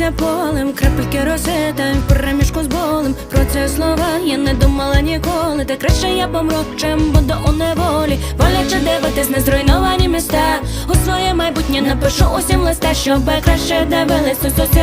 Лилися полем, крапельки роси та в переміжку з болем. Про це слова я не думала ніколи. Та краще я помру, чим буду у неволі. Боляче дивитись на зруйновані міста. У своє майбутнє напишу усім листа, щоб краще дивились у сусіда.